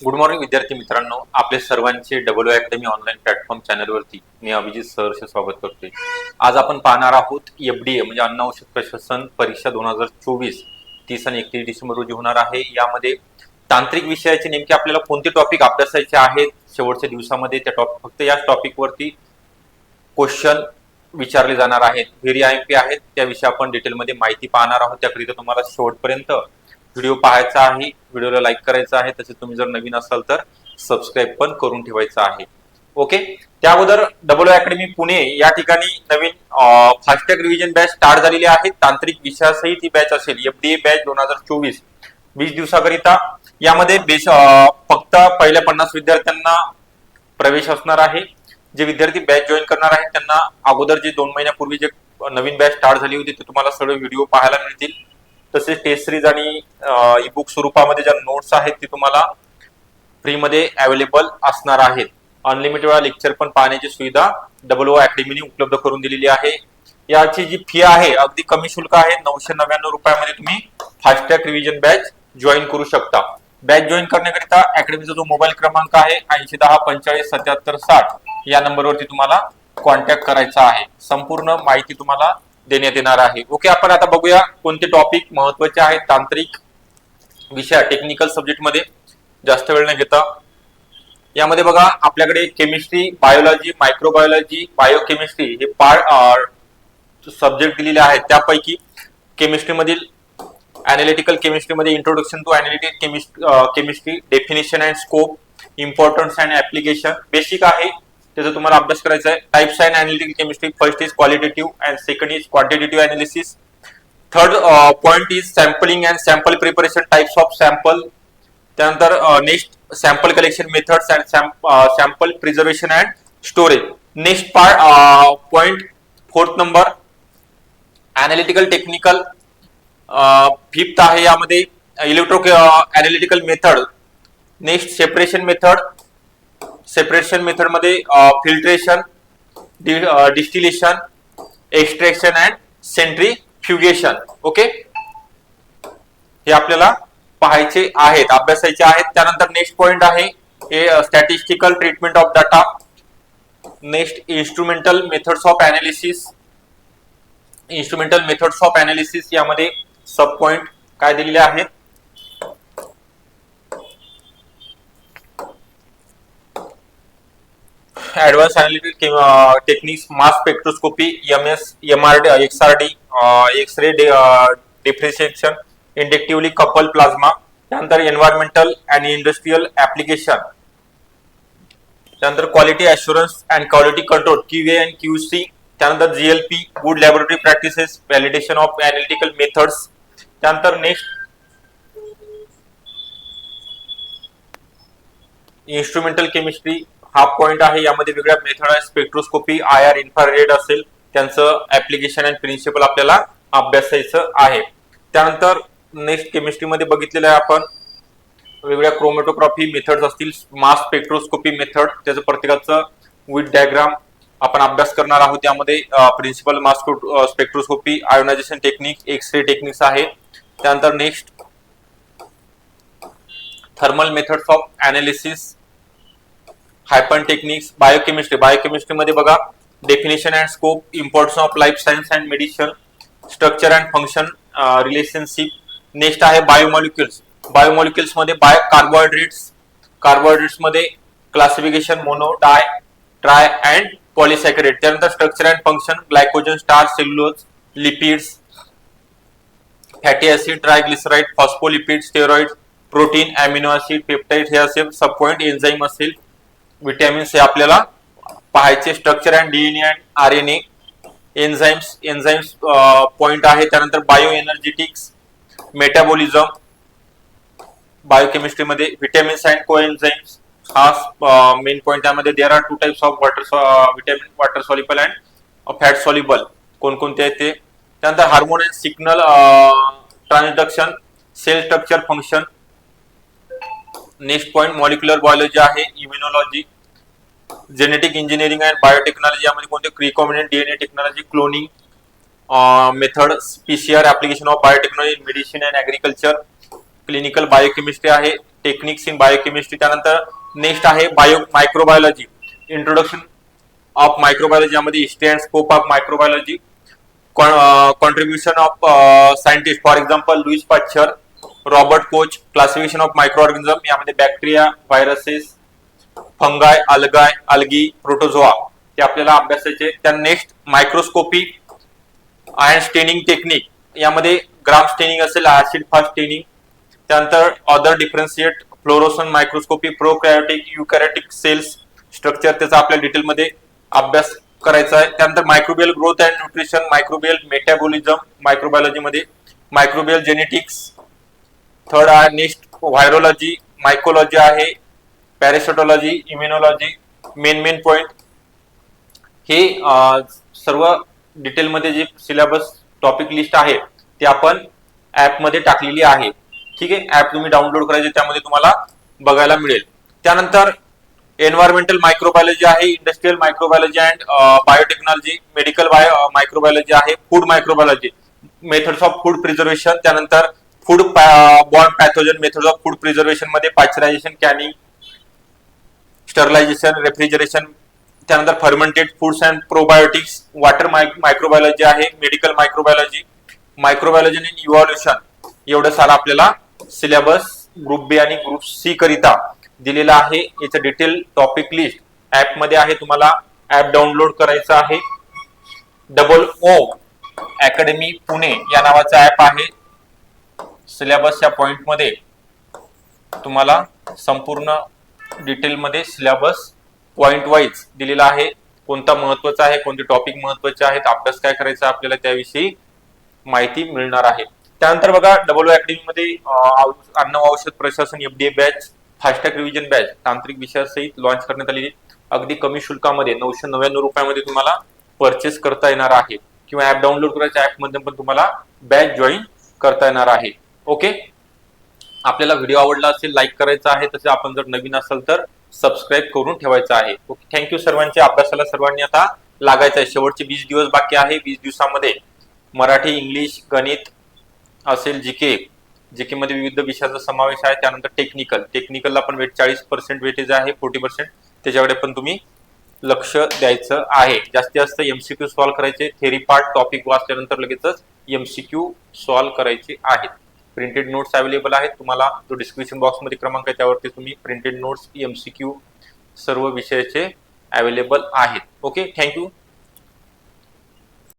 Good morning विद्यार्थी मित्रांनो. आपले सर्वांचे डबल अकॅडमी ऑनलाईन प्लॅटफॉर्म चॅनलवरती मी अभिजित सहर्ष स्वागत करतोय. आज आपण पाहणार आहोत एफडीए म्हणजे अन्न औषध प्रशासन परीक्षा दोन हजार चोवीस तीस आणि एकतीस डिसेंबर रोजी होणार आहे. यामध्ये तांत्रिक विषयाचे नेमके आपल्याला कोणते टॉपिक अभ्यासायचे आहेत शेवटच्या दिवसामध्ये त्या टॉपिक फक्त याच टॉपिकवरती क्वेश्चन विचारले जाणार आहेत. व्हेरी आय एम पी आहेत त्याविषयी आपण डिटेलमध्ये माहिती पाहणार आहोत. त्याकरिता तुम्हाला शेवटपर्यंत व्हिडिओ पाहायचा आहे व्हिडिओला लाईक करायचा आहे तसेच तुम्ही जर नवीन असाल तर सबस्क्राईब पण करून ठेवायचं आहे. ओके त्या अगोदर डबल अकॅडमी पुणे या ठिकाणी नवीन fast track revision batch start झालेली आहे. तांत्रिक विषयासहित ही बॅच असेल. एफडीए बॅच दोन हजार चोवीस. वीस दिवसाकरिता यामध्ये बेश फक्त पहिल्या पन्नास विद्यार्थ्यांना प्रवेश असणार आहे. जे विद्यार्थी बॅच जॉईन करणार आहेत त्यांना अगोदर जे दोन महिन्यापूर्वी जे नवीन बॅच स्टार्ट झाली होती ते तुम्हाला सर्व व्हिडिओ पाहायला मिळतील. तसेच टेस्ट सिरीज आणि ई बुक स्वरूपामध्ये ज्या नोट्स आहेत ते तुम्हाला फ्रीमध्ये अवेलेबल असणार आहेत. अनलिमिटेड वेळा लेक्चर पण पाहण्याची सुविधा डबल ओ अकॅडमीने उपलब्ध करून दिलेली आहे. याची जी फी आहे अगदी कमी शुल्क आहे. नऊशे नव्याण्णव रुपयामध्ये तुम्ही फास्टॅग रिव्हिजन बॅच जॉईन करू शकता. बॅच जॉईन करण्याकरिता अकॅडमीचा जो मोबाईल क्रमांक आहे ऐंशी दहा पंचेचाळीस सत्याहत्तर साठ या नंबरवरती तुम्हाला कॉन्टॅक्ट करायचा आहे. संपूर्ण माहिती तुम्हाला देण्यात येणार आहे. ओके आपण आता बघूया कोणते टॉपिक महत्त्वाचे आहेत तांत्रिक विषय टेक्निकल सब्जेक्टमध्ये. जास्त वेळ न घेता. यामध्ये बघा आपल्याकडे केमिस्ट्री बायोलॉजी मायक्रोबायोलॉजी बायोकेमिस्ट्री हे पार सब्जेक्ट दिलेले आहेत. त्यापैकी केमिस्ट्री मधील analytical केमिस्ट्रीमध्ये introduction to analytic chemistry definition and scope importance and application basic आहे. त्याचा तुम्हाला अभ्यास करायचा आहे. Types and analytical chemistry first is qualitative and second is quantitative analysis third point is sampling and sample preparation types of sample त्यानंतर next sample collection methods and sample preservation and storage next part point fourth number analytical technical fifth आहे यामध्ये electro analytical method next separation method separation मेथडमध्ये filtration distillation extraction and centrifugation okay हे आपल्याला पाहायचे आहेत अभ्यासायचे आहेत. त्यानंतर नेक्स्ट पॉइंट आहे हे statistical treatment of data next instrumental methods of analysis instrumental methods of analysis यामध्ये सब पॉइंट काय दिलेले आहेत? Advance analytic techniques mass spectroscopy M S M R D X R D X ray diffraction inductively couple plasma त्यानंतर environmental and industrial application त्यानंतर quality assurance and quality control Q A and Q C त्यानंतर GLP good laboratory practices validation of analytical methods त्यानंतर next instrumental chemistry हा point आहे. यामध्ये वेगळ्या method आहे. Spectroscopy I R infrared असेल. त्यांचं ऍप्लिकेशन अँड प्रिन्सिपल आपल्याला अभ्यासायचं आहे. त्यानंतर नेक्स्ट केमिस्ट्रीमध्ये बघितलेलं आहे आपण. वेगवेगळ्या क्रोमॅटोग्राफी मेथड्स असतील. मास स्पेक्ट्रोस्कोपी मेथड त्याचं प्रत्येकाचं विथ डायग्राम आपण अभ्यास करणार आहोत. त्यामध्ये principal mass spectroscopy ionization technique X ray techniques आहे. त्यानंतर next thermal methods of analysis hyphen techniques biochemistry बायोकेमिस्ट्रीमध्ये बघा definition and scope importance of life science and medicine structure and function relationship next आहे biomolecules बायोमॉलिक्युल्समध्ये bio carbohydrates कार्बोहायड्रेट्समध्ये classification mono di tri and polysaccharide त्यानंतर structure and function glycogen starch cellulose lipids fatty acid triglyceride phospholipid steroid protein amino acid peptide हे असेल सब point enzyme असेल. Vitamins हे आपल्याला पाहायचे structure and DNA and R N A enzymes enzymes point आहे. त्यानंतर bio energetics metabolism बायोकेमिस्ट्रीमध्ये vitamins and co enzymes हा मेन पॉइंट त्यामध्ये there are two types of water vitamin water soluble and fat soluble कोणकोणते आहेत ते? त्यानंतर hormone and signal transduction cell structure function next point molecular biology आहे immunology genetic engineering and biotechnology यामध्ये DNA technology cloning method PCR application of biotechnology medicine and agriculture clinical biochemistry आहे techniques in biochemistry next आहे bio microbiology introduction of microbiology यामध्ये history and scope of microbiology contribution of scientist for example Louis Pasteur Robert Koch classification of micro organism यामध्ये bacteria viruses fungi algae algae protozoa ते आपल्याला अभ्यासायचे. त्या next microscopy ion staining technique यामध्ये ग्राम staining असेल acid fast staining. त्यानंतर other differentiate fluorescence microscopy prokaryotic eukaryotic cells structure त्याचा आपल्या डिटेलमध्ये अभ्यास करायचा आहे. त्यानंतर microbial growth and nutrition microbial metabolism मायक्रोबायोलॉजीमध्ये microbial genetics third आहे नेक्स्ट व्हायरोलॉजी मायकोलॉजी आहे parasitology immunology main main point. हे सर्व डिटेलमध्ये जे सिलेबस टॉपिक लिस्ट आहे ते आपण ॲपमध्ये टाकलेली आहे. ठीक आहे? ऍप तुम्ही डाउनलोड करायचे त्यामध्ये तुम्हाला बघायला मिळेल. त्यानंतर एन्व्हायरमेंटल मायक्रोबायोलॉजी आहे industrial microbiology and biotechnology medical bio microbiology आहे food microbiology methods of food preservation त्यानंतर food borne pathogen method of food प्रिझर्वेशनमध्ये pasteurisation canning sterilisation refrigeration त्यानंतर fermented foods and probiotics water microbiology आहे medical microbiology microbiology आणि evolution एवढं सारा आपल्याला syllabus group B आणि group C करिता दिलेला आहे. याचं डिटेल टॉपिक लिस्ट ऍपमध्ये आहे. तुम्हाला ऍप डाउनलोड करायचं आहे. डबल ओ अकॅडमी पुणे या नावाचा ऍप आहे. सिलेबस या पॉईंटमध्ये तुम्हाला संपूर्ण डिटेलमध्ये सिलेबस पॉइंट वाईज दिलेला आहे. कोणता महत्त्वाचा आहे कोणते टॉपिक महत्त्वाचे आहेत अभ्यास काय करायचा आपल्याला त्याविषयी माहिती मिळणार आहे. त्यानंतर बघा डबल अकॅडमीमध्ये अन्न औषध प्रशासन FDA batch FASTag revision batch तांत्रिक विषयासहित लॉन्च करण्यात आलेली. अगदी कमी शुल्कामध्ये नऊशे नव्याण्णव रुपयामध्ये तुम्हाला परचेस करता येणार आहे. किंवा ऍप डाउनलोड करायच्या ऍपमध्ये पण तुम्हाला बॅच जॉईन करता येणार आहे. ओके? आपल्याला व्हिडिओ आवडला असेल लाईक करायचा आहे तसे आपण जर नवीन असाल तर सबस्क्राईब करून ठेवायचं आहे. ओके थँक्यू सर्वांच्या अभ्यासाला सर्वांनी आता लागायचं आहे. शेवटचे वीस दिवस बाकी आहे. वीस दिवसामध्ये मराठी इंग्लिश गणित असेल जीके जीके मध्ये विविध विषयाचा समावेश आहे. त्यानंतर टेक्निकल टेक्निकलला पण वेट चाळीस पर्सेंट वेटेज आहे फोर्टी पर्सेंट त्याच्याकडे पण तुम्ही लक्ष द्यायचं आहे. जास्तीत जास्त एमसीक्यू सॉल्व्ह करायचे. थेरी पार्ट टॉपिक वाचल्यानंतर लगेचच एमसीक्यू सॉल्व्ह करायचे आहेत. प्रिंटेड नोट्स अवेलेबल आहेत. तुम्हाला जो डिस्क्रिप्शन बॉक्समध्ये क्रमांक आहे त्यावरती तुम्ही प्रिंटेड नोट्स एमसीक्यू सर्व विषयाचे अवेलेबल आहेत. Okay thank you